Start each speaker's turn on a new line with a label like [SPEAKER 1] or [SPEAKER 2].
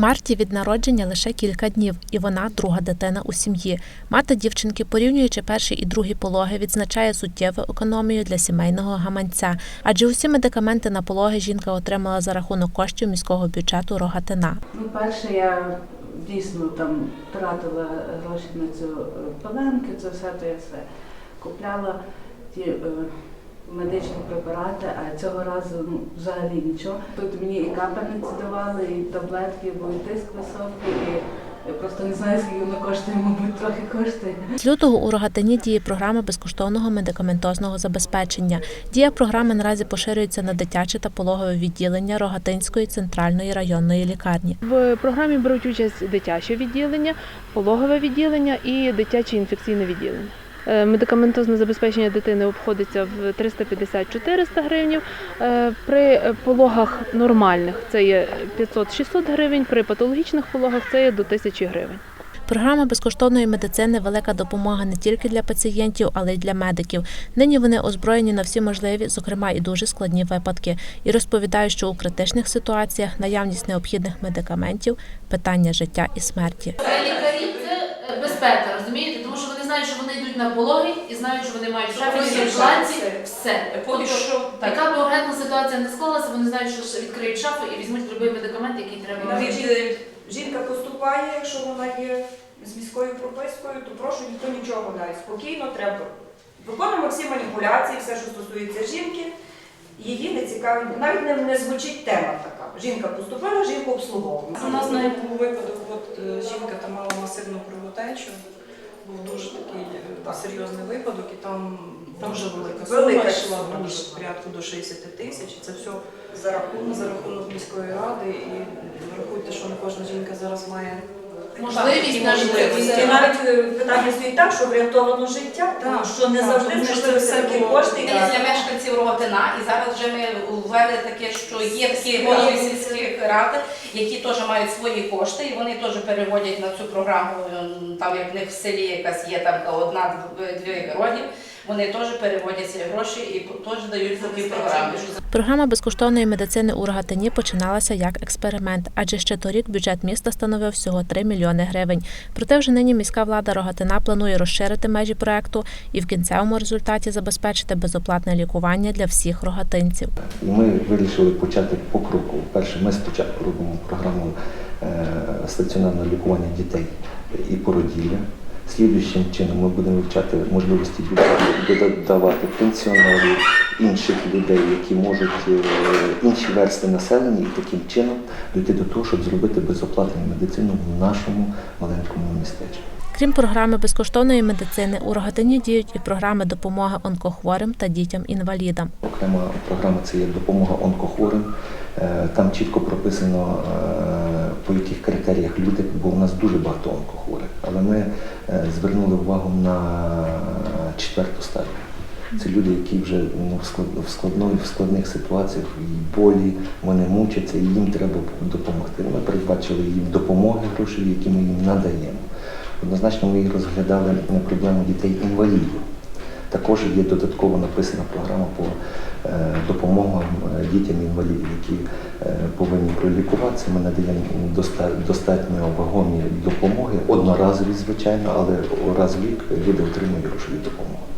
[SPEAKER 1] Марті від народження лише кілька днів, і вона друга дитина у сім'ї. Мати дівчинки, порівнюючи перші і другі пологи, відзначає суттєву економію для сімейного гаманця, адже усі медикаменти на пологи жінка отримала за рахунок коштів міського бюджету Рогатина.
[SPEAKER 2] Ну, перше, я дійсно там тратила гроші на цю е, пеленки, це все, то я все купляла ті е, медичні препарати, а цього разу ну, взагалі нічого. Тут мені і капельниці давали, і таблетки, бо і тиск високий, і я просто не знаю, скільки воно коштує, мабуть, трохи коштує.
[SPEAKER 1] З лютого у Рогатині діє програма безкоштовного медикаментозного забезпечення. Дія програми наразі поширюється на дитяче та пологове відділення Рогатинської центральної районної лікарні.
[SPEAKER 3] В програмі беруть участь дитяче відділення, пологове відділення і дитяче інфекційне відділення. Е, Медикаментозне забезпечення дитини обходиться в 350-400 гривень. При пологах нормальних це є 500-600 гривень, при патологічних пологах це є до 1000 гривень.
[SPEAKER 1] Програма безкоштовної медицини велика допомога не тільки для пацієнтів, але й для медиків. Нині вони озброєні на всі можливі, зокрема і дуже складні випадки, і розповідають, що у критичних ситуаціях наявність необхідних медикаментів питання життя і смерті.
[SPEAKER 4] Лікарі це е, безпека, розумієте? Тому що вони знають, що вони йдуть на пологи і знають, що вони мають шафі, шланці, все.
[SPEAKER 5] Поки
[SPEAKER 4] Тобто,
[SPEAKER 5] що так.
[SPEAKER 4] Яка б ургентна ситуація не склалася, вони знають, що відкриють шафу і візьмуть будь-який медикамент, який треба.
[SPEAKER 5] Навіть е, жінка поступає, якщо вона є з міською пропискою, то прошу ніхто нічого дає. Спокійно треба. Виконуємо всі маніпуляції, все, що стосується жінки. Її не цікавить, навіть не, не звучить тема така. Жінка поступила, жінку обслуговуємо.
[SPEAKER 6] У нас навіть був випадок, от е, жінка там мала масивну кровотечу, був дуже такий е, серйозний випадок, і там дуже велика сума
[SPEAKER 5] Велика
[SPEAKER 6] йшла, дуже порядку до 60 тисяч. Це все
[SPEAKER 5] За рахунок.
[SPEAKER 6] за рахунок міської ради. І врахуйте, що не кожна жінка зараз має
[SPEAKER 4] Можливість на
[SPEAKER 5] І навіть е, питання стоїть так, що врятовано життя, тому що не завжди знайшли
[SPEAKER 6] було-
[SPEAKER 5] кошти.
[SPEAKER 7] Це для мешканців Рогатина, і зараз вже ми ввели таке, що є такі голови сільських рад, які теж мають свої кошти, і вони теж переводять на цю програму. Там як в них в селі якась є там одна дві герої, вони теж переводять ці гроші і теж дають такі програми.
[SPEAKER 1] Програма безкоштовної медицини у Рогатині починалася як експеримент, адже ще торік бюджет міста становив всього 3 мільйони гривень. Проте вже нині міська влада Рогатина планує розширити межі проекту і в кінцевому результаті забезпечити безоплатне лікування для всіх рогатинців.
[SPEAKER 8] Ми вирішили почати по кроку. Перше, ми спочатку робимо програму е, стаціонарного лікування дітей і породілля. Слідуючим чином ми будемо вивчати можливості додавати пенсіонерів, інших людей, які можуть е, інші версти населення, і таким чином дійти до того, щоб зробити безоплатну медицину в нашому маленькому містечку.
[SPEAKER 1] Крім програми безкоштовної медицини, у Рогатині діють і програми допомоги онкохворим та дітям-інвалідам.
[SPEAKER 8] Окрема програма це є допомога онкохворим. Е, Там чітко прописано, е, по яких критеріях люди, бо у нас дуже багато онкохворих. Але ми е, звернули увагу на четверту стадію. Це люди, які вже ну, в склад- в в складних ситуаціях і болі, вони мучаться, і їм треба допомогти. Ми передбачили їм допомоги грошові, які ми їм надаємо. Однозначно ми і розглядали е, проблему дітей-інвалідів. Також є додатково написана програма по е, допомогам е, дітям інвалідів, які е, повинні пролікуватися. Ми надаємо достатньо вагомі допомоги, одноразові, звичайно, але раз в рік люди отримують грошові допомоги.